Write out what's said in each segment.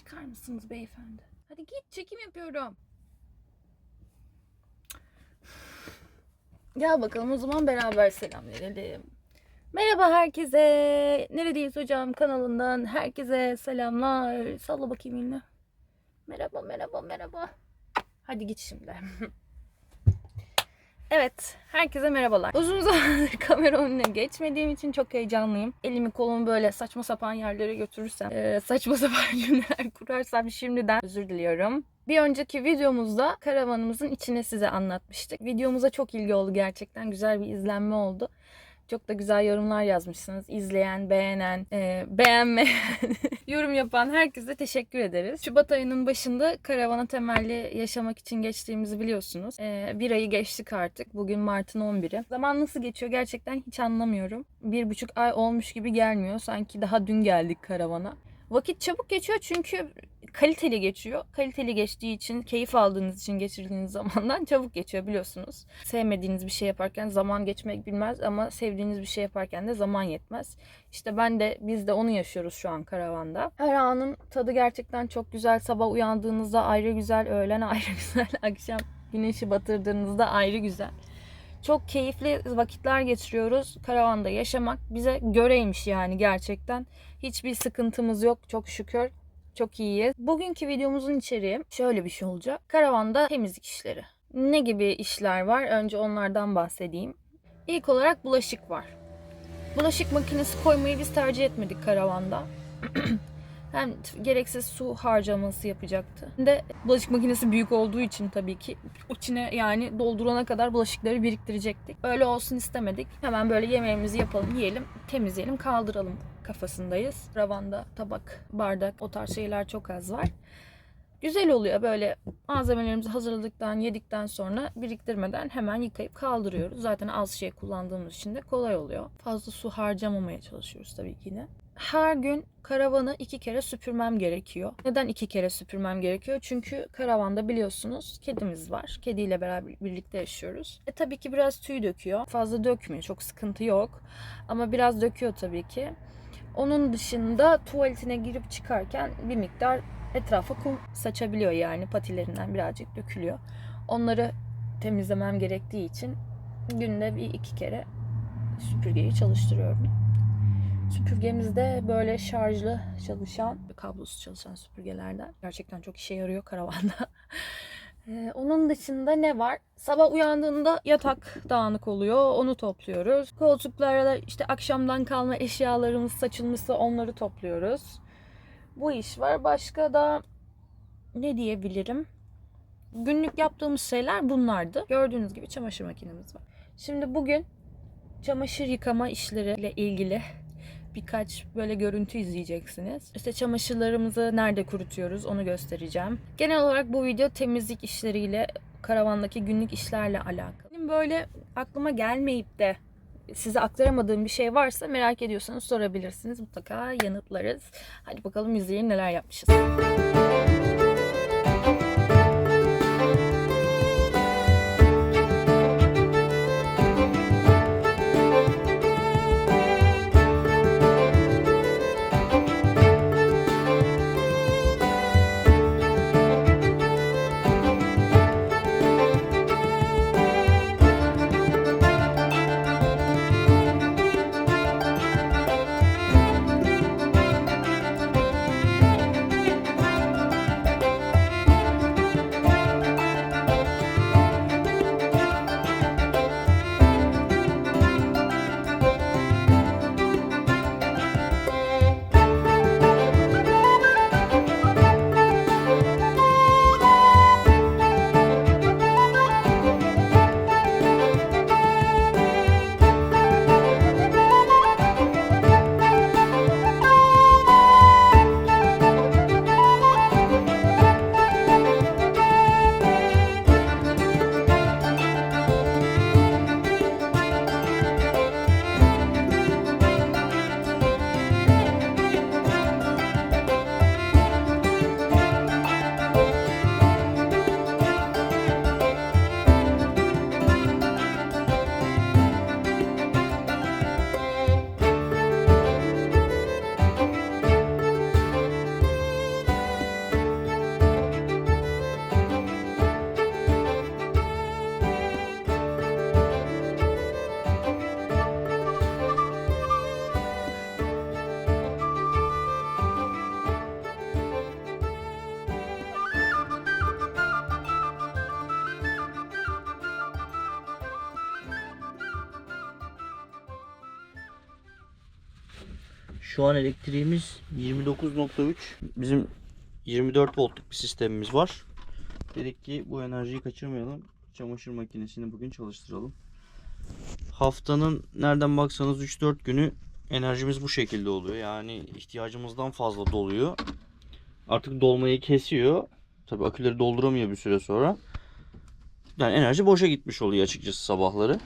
Çıkar mısınız beyefendi? Hadi git çekim yapıyorum. Gel bakalım o zaman beraber selam verelim. Merhaba herkese. Neredeyiz hocam kanalından herkese selamlar. Salla bakayım yine. Merhaba merhaba merhaba. Hadi git şimdi. Evet, herkese merhabalar. Uzun zamandır kamera önüne geçmediğim için çok heyecanlıyım. Elimi kolumu böyle saçma sapan yerlere götürürsem, eee, saçma sapan cümleler kurarsam şimdiden özür diliyorum. Bir önceki videomuzda karavanımızın içine size anlatmıştık. Videomuza çok ilgi oldu gerçekten. Güzel bir izlenme oldu. Çok da güzel yorumlar yazmışsınız. İzleyen, beğenen, eee, beğenmeyen, yorum yapan herkese teşekkür ederiz. Şubat ayının başında karavana temelli yaşamak için geçtiğimizi biliyorsunuz. Ee, bir ayı geçtik artık. Bugün Mart'ın 11'i. Zaman nasıl geçiyor gerçekten hiç anlamıyorum. Bir buçuk ay olmuş gibi gelmiyor. Sanki daha dün geldik karavana. Vakit çabuk geçiyor çünkü kaliteli geçiyor. Kaliteli geçtiği için, keyif aldığınız için geçirdiğiniz zamandan çabuk geçiyor biliyorsunuz. Sevmediğiniz bir şey yaparken zaman geçmek bilmez ama sevdiğiniz bir şey yaparken de zaman yetmez. İşte ben de biz de onu yaşıyoruz şu an karavanda. Her anın tadı gerçekten çok güzel. Sabah uyandığınızda ayrı güzel, öğlen ayrı güzel, akşam güneşi batırdığınızda ayrı güzel. Çok keyifli vakitler geçiriyoruz. Karavanda yaşamak bize göreymiş yani gerçekten. Hiçbir sıkıntımız yok çok şükür. Çok iyiyiz. Bugünkü videomuzun içeriği şöyle bir şey olacak. Karavanda temizlik işleri. Ne gibi işler var? Önce onlardan bahsedeyim. İlk olarak bulaşık var. Bulaşık makinesi koymayı biz tercih etmedik karavanda. Hem gereksiz su harcaması yapacaktı. Hem de bulaşık makinesi büyük olduğu için tabii ki içine yani doldurana kadar bulaşıkları biriktirecektik. Öyle olsun istemedik. Hemen böyle yemeğimizi yapalım, yiyelim, temizleyelim, kaldıralım kafasındayız. Ravanda tabak, bardak o tarz şeyler çok az var. Güzel oluyor böyle malzemelerimizi hazırladıktan, yedikten sonra biriktirmeden hemen yıkayıp kaldırıyoruz. Zaten az şey kullandığımız için de kolay oluyor. Fazla su harcamamaya çalışıyoruz tabii ki yine. Her gün karavanı iki kere süpürmem gerekiyor. Neden iki kere süpürmem gerekiyor? Çünkü karavanda biliyorsunuz kedimiz var. Kediyle beraber birlikte yaşıyoruz. E tabii ki biraz tüy döküyor. Fazla dökmüyor. Çok sıkıntı yok. Ama biraz döküyor tabii ki. Onun dışında tuvaletine girip çıkarken bir miktar etrafa kum saçabiliyor yani patilerinden birazcık dökülüyor. Onları temizlemem gerektiği için günde bir iki kere süpürgeyi çalıştırıyorum. Süpürgemiz de böyle şarjlı çalışan, kablosuz çalışan süpürgelerden. Gerçekten çok işe yarıyor karavanda. Ee, onun dışında ne var? Sabah uyandığında yatak dağınık oluyor. Onu topluyoruz. Koltuklara da işte akşamdan kalma eşyalarımız saçılmışsa onları topluyoruz. Bu iş var. Başka da ne diyebilirim? Günlük yaptığımız şeyler bunlardı. Gördüğünüz gibi çamaşır makinemiz var. Şimdi bugün çamaşır yıkama işleriyle ilgili birkaç böyle görüntü izleyeceksiniz. İşte çamaşırlarımızı nerede kurutuyoruz onu göstereceğim. Genel olarak bu video temizlik işleriyle, karavandaki günlük işlerle alakalı. Benim böyle aklıma gelmeyip de size aktaramadığım bir şey varsa merak ediyorsanız sorabilirsiniz. Mutlaka yanıtlarız. Hadi bakalım izleyelim neler yapmışız. Şu an elektriğimiz 29.3. Bizim 24 voltluk bir sistemimiz var. Dedik ki bu enerjiyi kaçırmayalım. Çamaşır makinesini bugün çalıştıralım. Haftanın nereden baksanız 3-4 günü enerjimiz bu şekilde oluyor. Yani ihtiyacımızdan fazla doluyor. Artık dolmayı kesiyor. Tabii aküleri dolduramıyor bir süre sonra. Yani enerji boşa gitmiş oluyor açıkçası sabahları.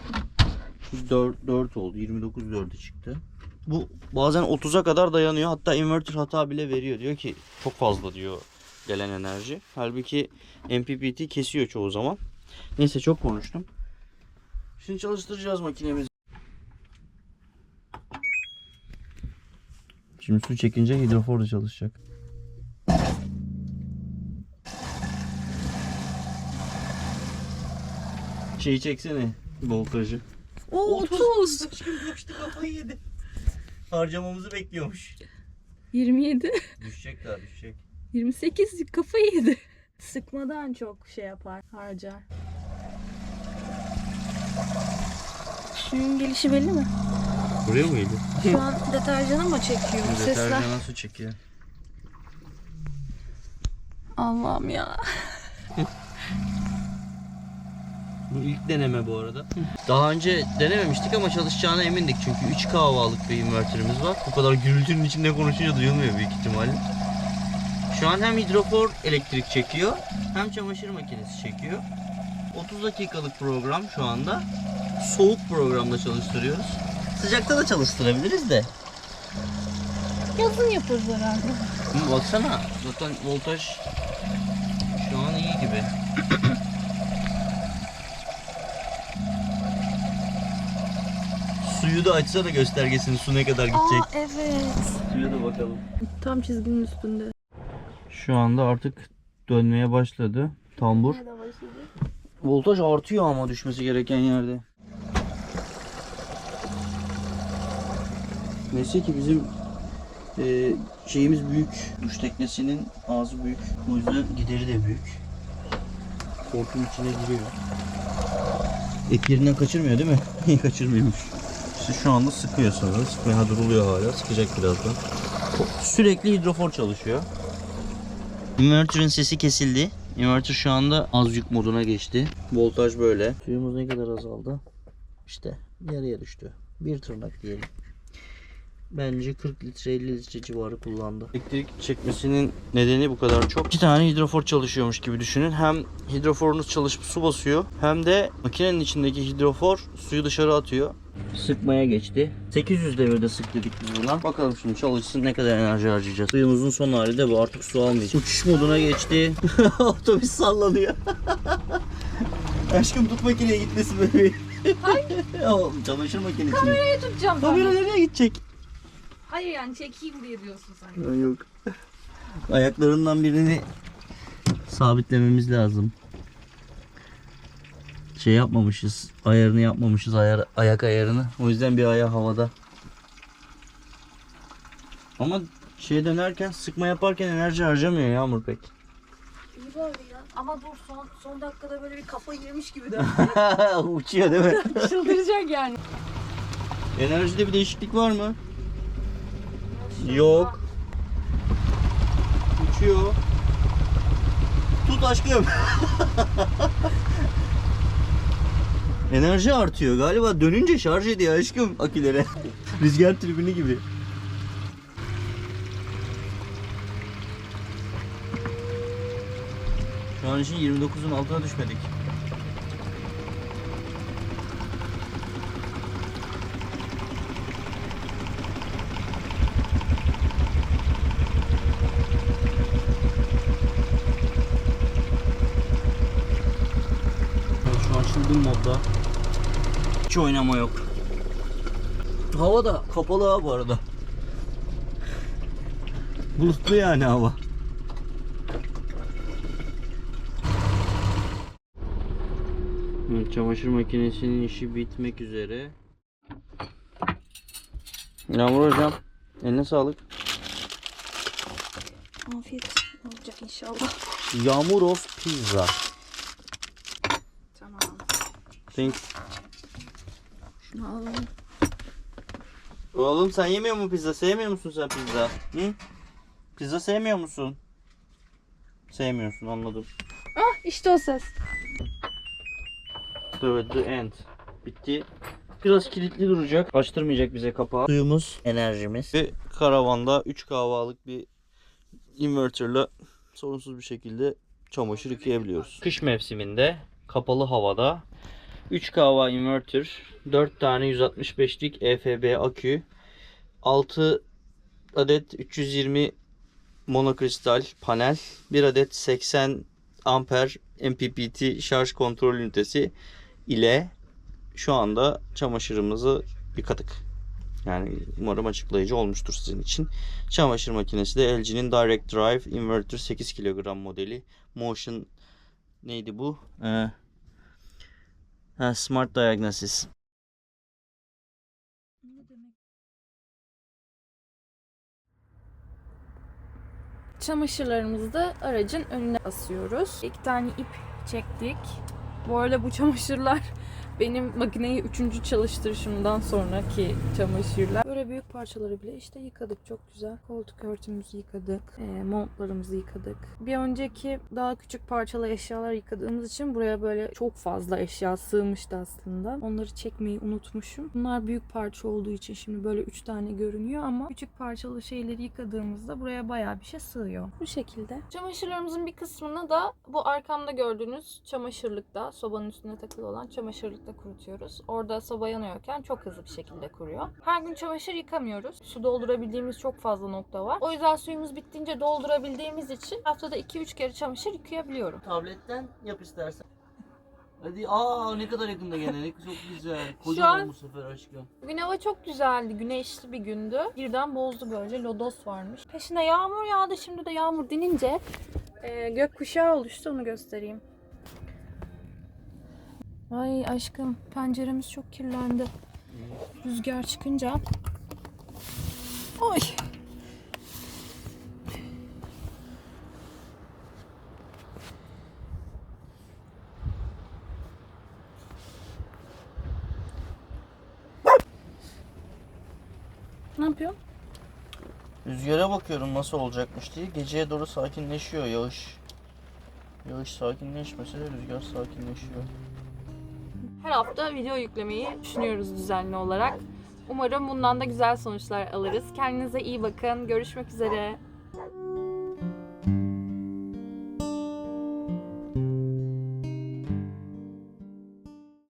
4, 4 oldu. 29 4'e çıktı. Bu bazen 30'a kadar dayanıyor. Hatta inverter hata bile veriyor. Diyor ki çok fazla diyor gelen enerji. Halbuki MPPT kesiyor çoğu zaman. Neyse çok konuştum. Şimdi çalıştıracağız makinemizi. Şimdi su çekince hidrofor da çalışacak. Şeyi çeksene voltajı. Oo 30. Aşkım coştu kafayı yedi. Harcamamızı bekliyormuş. 27. Düşecek daha düşecek. 28 kafayı yedi. Sıkmadan çok şey yapar, harcar. Suyun gelişi belli mi? Buraya mıydı? Şu an deterjanı mı çekiyor? Sesler. Deterjana su çekiyor. Allah'ım ya. Bu ilk deneme bu arada. Daha önce denememiştik ama çalışacağına emindik çünkü 3 kahvalık bir inverterimiz var. Bu kadar gürültünün içinde konuşunca duyulmuyor büyük ihtimalle. Şu an hem hidrofor elektrik çekiyor hem çamaşır makinesi çekiyor. 30 dakikalık program şu anda. Soğuk programda çalıştırıyoruz. Sıcakta da çalıştırabiliriz de. Yazın yaparız herhalde. Baksana zaten voltaj şu an iyi gibi. Suyu da açsa da göstergesini su ne kadar gidecek. Aa evet. Suya da bakalım. Tam çizginin üstünde. Şu anda artık dönmeye başladı tambur. Voltaj artıyor ama düşmesi gereken yerde. Neyse ki bizim e, şeyimiz büyük. Duş teknesinin ağzı büyük. O yüzden gideri de büyük. Hortum içine giriyor. Et yerinden kaçırmıyor değil mi? Kaçırmıyormuş. İşte şu anda sıkıyor sanırım. Sıkmaya duruluyor hala. Sıkacak birazdan. Sürekli hidrofor çalışıyor. Inverter'ın sesi kesildi. Inverter şu anda az yük moduna geçti. Voltaj böyle. Suyumuz ne kadar azaldı? İşte yarıya düştü. Bir tırnak diyelim. Bence 40 litre 50 litre civarı kullandı. Elektrik çekmesinin nedeni bu kadar çok. İki tane hidrofor çalışıyormuş gibi düşünün. Hem hidroforunuz çalışıp su basıyor hem de makinenin içindeki hidrofor suyu dışarı atıyor. Sıkmaya geçti. 800 devirde sık dedik biz buna. Bakalım şimdi çalışsın ne kadar enerji harcayacağız. Suyumuzun son hali de bu artık su almayacak. Uçuş moduna geçti. Otobüs sallanıyor. Aşkım tut makineye gitmesin bebeğim. Hayır. Çamaşır makinesi. Kamerayı tutacağım Kamera nereye gidecek? Hayır yani çekeyim diye diyorsun sen. Ya Yok. Ayaklarından birini sabitlememiz lazım. Şey yapmamışız. Ayarını yapmamışız. Ayar, ayak ayarını. O yüzden bir ayağı havada. Ama şey dönerken sıkma yaparken enerji harcamıyor Yağmur pek. İyi bari ya. Ama dur son, son dakikada böyle bir kafa yemiş gibi de. Uçuyor değil mi? Çıldıracak yani. Enerjide bir değişiklik var mı? Yok. Uçuyor. Tut aşkım. Enerji artıyor galiba dönünce şarj ediyor aşkım akülere. Rüzgar tribünü gibi. Şu an için 29'un altına düşmedik. Çılgın modda. Hiç oynama yok. Hava da kapalı ha bu arada. Bulutlu yani hava. Evet, çamaşır makinesinin işi bitmek üzere. Yağmur hocam, eline sağlık. Afiyet olacak inşallah. Yağmur of pizza. Thanks. Şunu alalım. Oğlum sen yemiyor musun pizza? Sevmiyor musun sen pizza? Hı? Pizza sevmiyor musun? Sevmiyorsun anladım. Ah işte o ses. The, the end. Bitti. Biraz kilitli duracak. Açtırmayacak bize kapağı. Suyumuz, enerjimiz. Ve karavanda 3 kahvalık bir inverterle sorunsuz bir şekilde çamaşır yıkayabiliyoruz. Kış mevsiminde kapalı havada 3 kahva inverter, 4 tane 165'lik EFB akü, 6 adet 320 monokristal panel, 1 adet 80 amper MPPT şarj kontrol ünitesi ile şu anda çamaşırımızı yıkadık. Yani umarım açıklayıcı olmuştur sizin için. Çamaşır makinesi de LG'nin Direct Drive Inverter 8 kilogram modeli. Motion neydi bu? Ee, ha, Smart Diagnosis. Çamaşırlarımızı da aracın önüne asıyoruz. İki tane ip çektik. Bu arada bu çamaşırlar benim makineyi üçüncü çalıştırışımdan sonraki çamaşırlar. Böyle büyük parçaları bile işte yıkadık çok güzel. Koltuk örtümüzü yıkadık. E, montlarımızı yıkadık. Bir önceki daha küçük parçalı eşyalar yıkadığımız için buraya böyle çok fazla eşya sığmıştı aslında. Onları çekmeyi unutmuşum. Bunlar büyük parça olduğu için şimdi böyle üç tane görünüyor ama küçük parçalı şeyleri yıkadığımızda buraya bayağı bir şey sığıyor. Bu şekilde. Çamaşırlarımızın bir kısmını da bu arkamda gördüğünüz çamaşırlıkta, sobanın üstüne takılı olan çamaşırlıkta kurutuyoruz. Orada soba yanıyorken çok hızlı bir şekilde kuruyor. Her gün çamaşır yıkamıyoruz. Su doldurabildiğimiz çok fazla nokta var. O yüzden suyumuz bittiğince doldurabildiğimiz için haftada 2-3 kere çamaşır yıkayabiliyorum. Tabletten yap istersen. Hadi aa ne kadar yakında gene ne çok güzel. Kocaman an- bu sefer aşkım. Bugün hava çok güzeldi. Güneşli bir gündü. Birden bozdu böyle. Lodos varmış. Peşine yağmur yağdı. Şimdi de yağmur dinince e, gökkuşağı oluştu. Onu göstereyim. Ay aşkım penceremiz çok kirlendi. Rüzgar çıkınca. Oy. Ne yapıyorsun? Rüzgara bakıyorum nasıl olacakmış diye. Geceye doğru sakinleşiyor yağış. Yağış sakinleşmese de rüzgar sakinleşiyor. Her hafta video yüklemeyi düşünüyoruz düzenli olarak. Umarım bundan da güzel sonuçlar alırız. Kendinize iyi bakın. Görüşmek üzere.